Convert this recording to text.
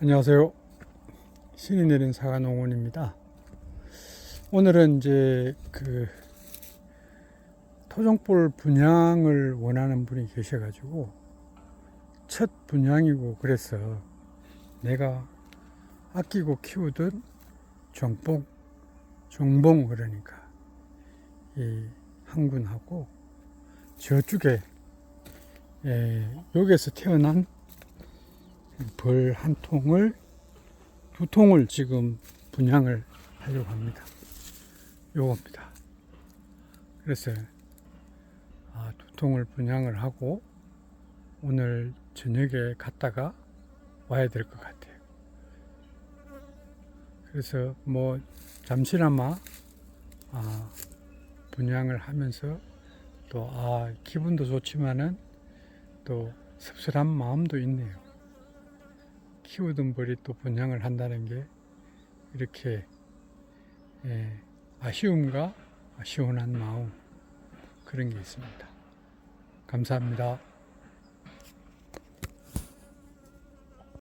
안녕하세요. 신이 내린 사과농원입니다. 오늘은 이제 그 토종볼 분양을 원하는 분이 계셔가지고 첫 분양이고 그래서 내가 아끼고 키우던 종봉, 종봉 그러니까 이 항군하고 저쪽에 예, 여기에서 태어난 벌 한 통을 두 통을 지금 분양을 하려고 합니다. 요겁니다. 그래서 아, 두 통을 분양을 하고 오늘 저녁에 갔다가 와야 될 것 같아요. 그래서 뭐 잠시나마 아, 분양을 하면서 또 아, 기분도 좋지만은 또 씁쓸한 마음도 있네요. 키우던 벌이 또 분양을 한다는 게 이렇게 예, 아쉬움과 시원한 마음 그런 게 있습니다. 감사합니다.